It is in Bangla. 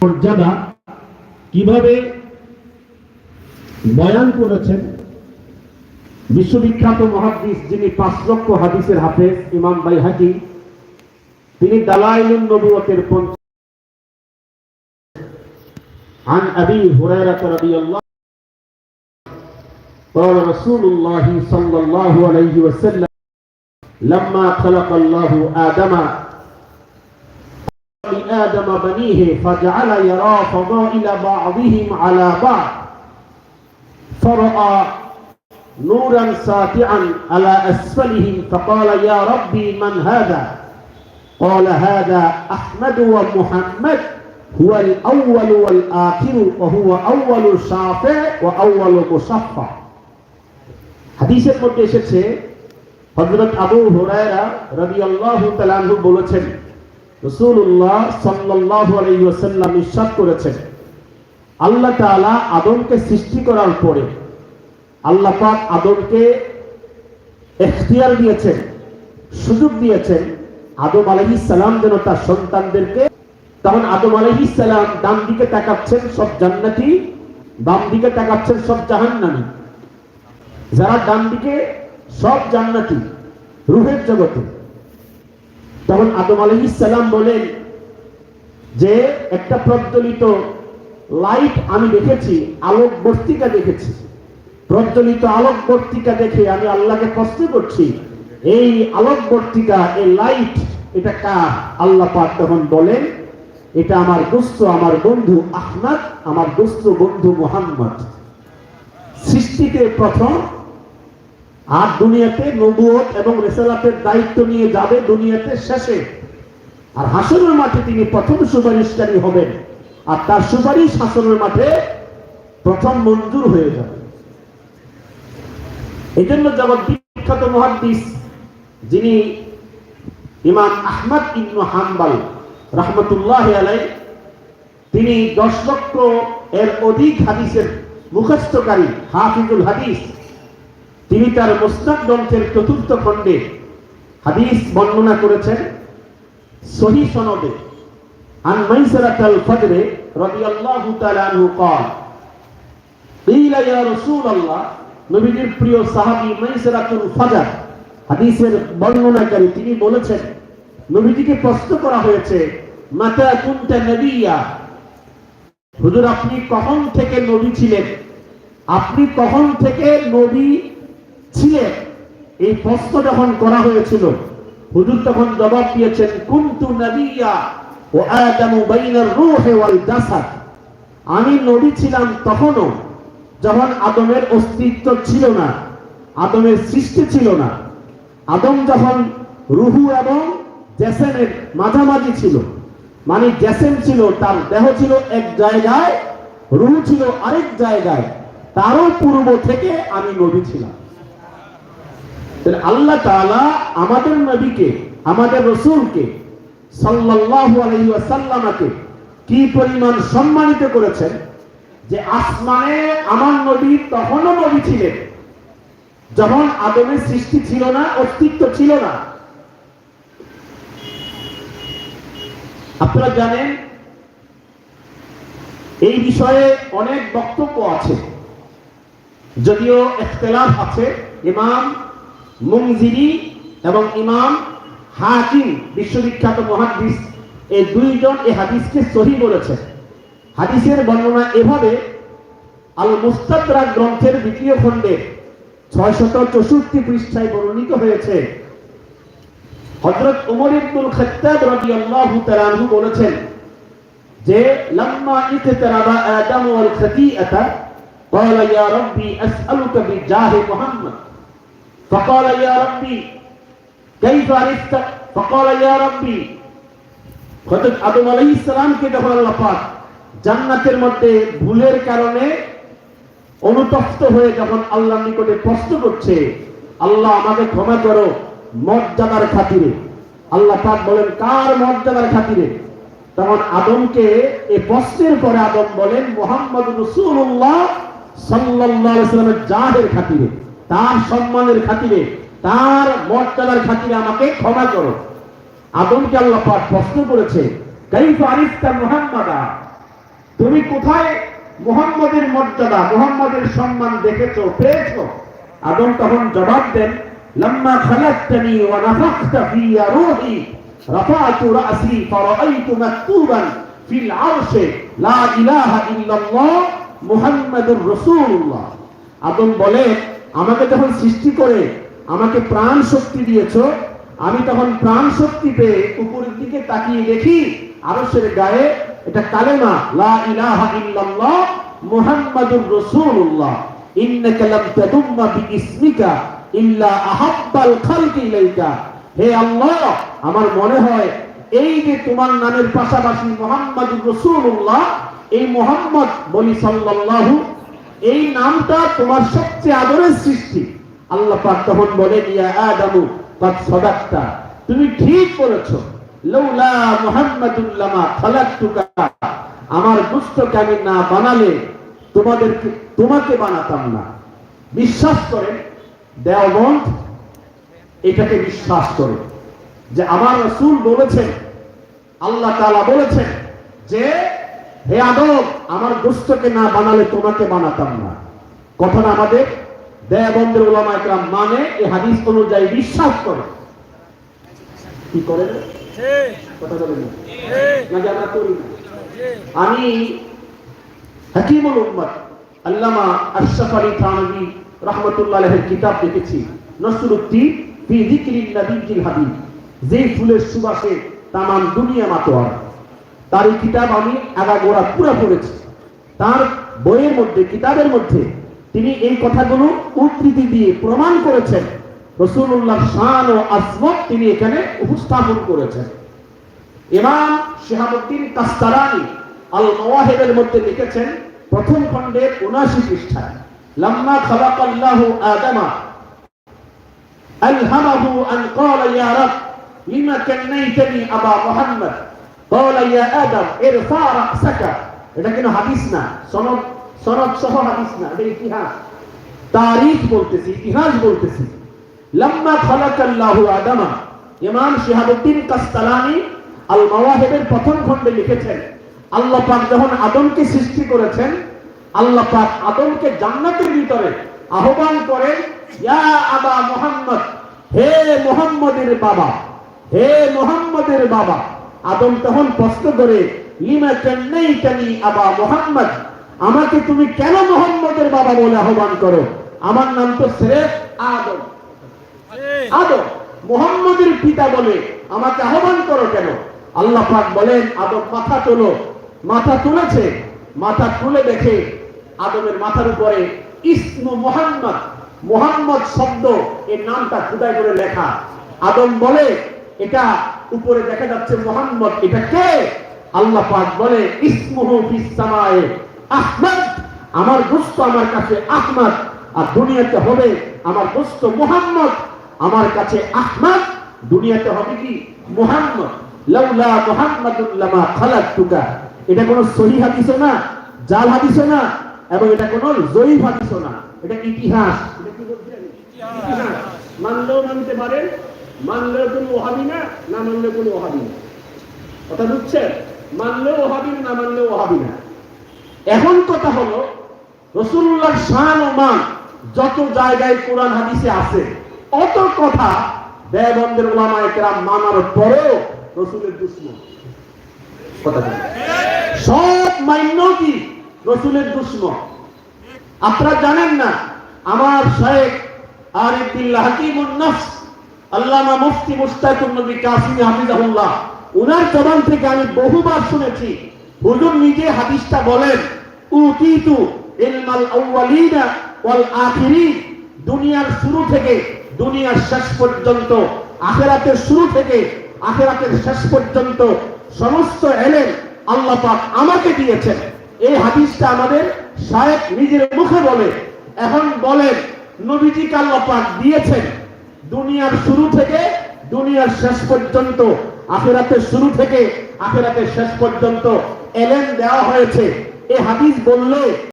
মর্যাদা কিভাবে বয়ান করেছেন বিশ্ববিখ্যাত মহাদিস যিনি পাঁচ লক্ষ হাদিসের হাফেজ ইমাম বাইহাকি তিনি দালাইলুন নবুয়তের পঞ্চ عن أبي هريرة رضي الله قال رسول الله صلى الله عليه وسلم لما خلق الله آدم لآدم بنيه فجعل يرى فضائل بعضهم على بعض فرأى نورا ساطعا على أسفلهم فقال يا ربي من هذا قال هذا أحمد ومحمد هو الأول والآخر وهو أول شافع وأول مصفى হাদিসের মধ্যে এসেছে হযরত আবু হুরায়রা রাদিয়াল্লাহু তাআলা আনহু বলেছেন রাসূলুল্লাহ সাল্লাল্লাহু আলাইহি ওয়াসাল্লাম ইরশাদ করেছেন। আল্লাহ তাআলা আদমকে সৃষ্টি করার পরে আল্লাহ পাক আদমকে এখতিয়ার দিয়েছেন, সুযোগ দিয়েছেন আদম আলাইহিস সালাম যেন তার সন্তানদেরকে তখন আদম আলাইহিস সালাম ডান দিকে তাকাচ্ছেন সব জান্নাতি, বাম দিকে তাকাচ্ছেন সব জাহান্নামী। যারা ডান দিকে সব জান্নাতি, রুহের জগতে। তখন আদম আলাইহিস সালাম বলেন যে একটা প্রজ্বলিত লাইট আমি দেখেছি, আলোক বর্তিকা দেখেছি। প্রজ্বলিত আলোক বর্তিকা দেখে আমি আল্লাহকে প্রশ্ন করছি, এই আলোক বর্তিকা, এই লাইট, এটা কার? আল্লাহ পাক তখন বলেন, এটা আমার দোস্ত আমার বন্ধু আহমদ, আমার দোস্ত বন্ধু মোহাম্মদ। সৃষ্টিতে প্রথম আর দুনিয়াতে নবুয়ত এবং রেসালাতের দায়িত্ব নিয়ে যাবে দুনিয়াতে শেষে। আর হাসনের মাঠে তিনি প্রথম সুপারিশকারী হবেন। আর তার সুপারিশ হাসনের মাঠে প্রথম মঞ্জুর হয়ে যাবে। এই জন্য জগৎ বিখ্যাত মহাদিস যিনি ইমাম আহমদ ইবনু হাম্বাল রহমতুল্লাহ আলাই তিনি দশ লক্ষ এর অধিক হাদিসের মুখস্থকারী হাফিজুল হাদিস তিনি তার মুস্তাক গ্রন্থের চতুর্থ খণ্ডে হাদিস বর্ণনা করেছেন সহি সনদে عن ميسرة الفجر رضي الله تعالى عنه قال قيل يا رسول الله নবীজির প্রিয় সাহাবী মাইসরাতুল ফাজার হাদিসের বর্ণনাকারী তিনি বলেছেন নবীজিকে প্রশ্ন করা হয়েছে মাতা কুনতা নবিয়া হুজুর আপনি কখন থেকে নবী ছিলেন আপনি কখন থেকে নবী ছিলেন এই প্রশ্ন যখন করা হয়েছিল, হুজুর তখন জবাব দিয়েছেন, কুনতু নবিয়া ও বাইনার ওয়াল জাসাদ। আমি নবী ছিলাম তখনও যখন আদমের অস্তিত্ব ছিল না, আদমের সৃষ্টি ছিল না। আদম যখন রুহু এবং জেসেনের মাঝামাঝি ছিল মানে জেসেন ছিল, তার দেহ ছিল এক জায়গায়, রুহু ছিল আরেক জায়গায়, তারও পূর্ব থেকে আমি নবী ছিলাম। তাহলে আল্লাহ তাআলা আমাদের নবীকে, আমাদের রসুলকে সাল্লাল্লাহু আলাইহি কি পরিমাণ সম্মানিত করেছেন যে আসমানে আমার নবী তখনও নবী ছিলেন। যখন আদমের সৃষ্টি ছিল না, অস্তিত্ব ছিল না। আপনারা জানেন, এই বিষয়ে অনেক বক্তব্য আছে। যদিও ইখতিলাফ আছে, ইমাম মুংজিরি এবং ইমাম হাকিম, বিশ্ববিখ্যাত মহাদিস, এই দুইজন এই হাদিসকে সহি বলেছে। হাদিসের বর্ণনা এভাবে আল মুস্তাদরা গ্রন্থের দ্বিতীয় খণ্ডে ছয়শত চৌষট্টি পৃষ্ঠায় বর্ণিত হয়েছে। হজরত উমর ইবনুল খত্তাব রাদিয়াল্লাহু তাআলা বলেছেন যে, লাম্মা ইকতারাবা আদাম ওয়াল খতিআতা, ক্বালা ইয়া রাব্বি আসআলুকা বিজাহি মুহাম্মদ। فقال يا ربي كيف عرفت فقال يا ربي হযরত আদম আলাইহিস সালামকে যখন আল্লাহ পাক জান্নাতের মধ্যে ভুলের কারণে অনুতপ্ত হয়ে যখন আল্লাহর নিকটে প্রশ্ন করছে আল্লাহ আমাকে ক্ষমা করো মর্যাদার খাতিরে আল্লাহ পাক বলেন কার মর্যাদার খাতিরে তখন আদমকে এই প্রশ্নের পরে আদম বলেন মোহাম্মদ রসুল্লাহ সাল্লাল্লাহু আলাইহি সাল্লামের জাহের খাতিরে তার সম্মানের খাতিরে, তার মর্যাদার খাতিরে আমাকে ক্ষমা করো। আদমকে আল্লাহ পাক প্রশ্ন করেছে, কাইফা আরিফতা মুহাম্মাদা? তুমি কোথায় মুহাম্মদের মর্যাদা, মুহাম্মদের সম্মান দেখেছ, পেয়েছ? আদম তখন জবাব দেন, লম্মা খালাক্তানি ওয়া নাফাখতা ফিয়া রূহি রাফা'তু রা'সি ফারাআইতু মাকতুবান ফিল আরশে, লা ইলাহা ইল্লাল্লাহ মুহাম্মাদুর রাসূলুল্লাহ। আদম বলে আমাকে যখন সৃষ্টি করে, আমাকে প্রাণ শক্তি দিয়েছ। আমি তখন প্রাণ শক্তি পেয়ে উপরের দিকে তাকিয়ে দেখি আরশের গায়ে এটা কালেমা, লা ইলাহা ইল্লাল্লাহ মুহাম্মাদুর রাসূলুল্লাহ। ইন্নাকা লাম তাদুম্মা বিইসমিকা ইল্লা আহাব্বাল খালকি ইলাইকা। হে আল্লাহ, আমার মনে হয় এই যে তোমার নামের পাশাপাশি মুহাম্মাদুর রাসূলুল্লাহ, এই মুহাম্মদ বলি সাল্লাল্লাহু এই নামটা তোমার সবচেয়ে আদরের সৃষ্টি। আল্লাহ পাক তখন বলেন, ইয়া আদামু, কাদ সাদাকতা। তুমি ঠিক বলেছ লৌলা মুহাম্মাদুল্লামা খালাকতুকা। আমার দুষ্টকে আমি না বানালে তোমাদেরকে, তোমাকে বানাতাম না। বিশ্বাস করেন দেওবন্ধ এটাকে বিশ্বাস করে যে আমার রসুল বলেছেন, আল্লাহ তাআলা বলেছেন যে হে আদম, আমার দুষ্টকে না বানালে তোমাকে বানাতাম না। কথাটা আমাদের দেয়বন্ধের ওলামা একরাম মানে এই হাদিস অনুযায়ী বিশ্বাস করে। কি করে আমি হাকিমুল উম্মত আল্লামা আশরাফ আলী রাহমাতুল্লাহ কিতাব দেখেছি। নসরুদ্দিন ফি যে ফুলের সুবাসে তামাম দুনিয়া মাতোয়ার। তার এই কিতাব আমি আগাগোড়া পুরো পড়েছি। তার বইয়ের মধ্যে, কিতাবের মধ্যে তিনি এই কথাগুলো উদ্ধৃতি দিয়ে প্রমাণ করেছেন। রসুল্লাহ শান ও আসমত তিনি এখানে উপস্থাপন করেছেন। ইমাম শিহাবুদ্দিন কাস্তারানি আল মধ্যে লিখেছেন, প্রথম খণ্ডের 79 পৃষ্ঠায় ক্বালা ইয়া রাব, লিমা কান্নাইতানি আবা মুহাম্মদ? ক্বালা এটা কিন্তু হাদিস না না তারিখ বলতেছি, ইতিহাস বলতেছি। মাওয়াহিবের প্রথম খণ্ডে লিখেছেন, আল্লাহ পাক যখন আদমকে সৃষ্টি করেছেন, আল্লাহ পাক আদমকে জান্নাতের ভিতরে আহ্বান করেন, ইয়া হে মুহাম্মদের বাবা, হে মুহাম্মদের বাবা। আদম তখন প্রশ্ন করে, লিমা চেন্নাই কান্নাইতানি আবা মুহাম্মদ? আমাকে তুমি কেন মুহাম্মদের বাবা বলে আহ্বান করো? আমার নাম তো সিরেফ আদম। আদম, মোহাম্মদের পিতা বলে আমাকে আহ্বান করো কেন? আল্লাহ পাক বলেন, আদম, মাথা তোলো। মাথা তুলেছে। মাথা তুলে দেখে আদমের মাথার উপরে ইসমু মোহাম্মদ। মোহাম্মদ শব্দ, এর নামটা খুদাই করে লেখা। আদম বলে, এটা উপরে দেখা যাচ্ছে মোহাম্মদ, এটা কে? আল্লাহ পাক বলে, ইসমুহু ফিস সামায়ে, আহমদ, আমার দোস্ত আমার কাছে আহমদ, আর দুনিয়াতে হবে আমার দোস্ত মোহাম্মদ, আমার কাছে আহমদ, দুনিয়াতে হবে কি? মুহাম্মদ। লাউলা মুহাম্মাদুন লামা খালাকতুকা। এটা কোনো সহি হাদিসও না, জাল হাদিসও না, এবং এটা কোনো জয়ীফ হাদিসও না। এটা ইতিহাস। এটা কি বলছেন ইতিহাস। মানলেও মানতে পারেন মানলেও কোনো ওহাবি না না মানলেও কোনো ওহাবি না। কথা বুঝছেন? মানলেও ওহাবি, না মানলেও ওহাবি না। এখন কথা হলো রসুল্লাহ শান ও মান যত জায়গায় কোরআন হাদিসে আছে, অত কথা দেবন্দের ওলামা একরাম মানার পরেও রসুলের দুশ্মন। কথা সব মান্য কি রসুলের দুশ্মন। আপনারা জানেন না, আমার শেখ আরিফুল্লাহ হাকিমুন নফস আল্লামা মুফতি মুস্তাকুর নবী কাসিমি হাফিজাহুল্লাহ, উনার জবান থেকে আমি বহুবার শুনেছি, হুজুর নিজে হাদিসটা বলেন, উতিতু ইলমাল আউয়ালিনা ওয়াল আখিরিন দুনিয়ার শুরু থেকে, দুনিয়ার শেষ পর্যন্ত, আখেরাতের শুরু থেকে, আখেরাতের শেষ পর্যন্ত সমস্ত এলেন আল্লাহ পাক আমাকে দিয়েছেন। এই হাদিসটা আমাদের শায়েখ নিজের মুখে বলে, এখন বলেন, নবীজিকে আল্লাহ পাক দিয়েছেন। দুনিয়ার শুরু থেকে দুনিয়ার শেষ পর্যন্ত আখেরাতের শুরু থেকে আখেরাতের শেষ পর্যন্ত এলেন দেওয়া হয়েছে। এ হাদিস বললে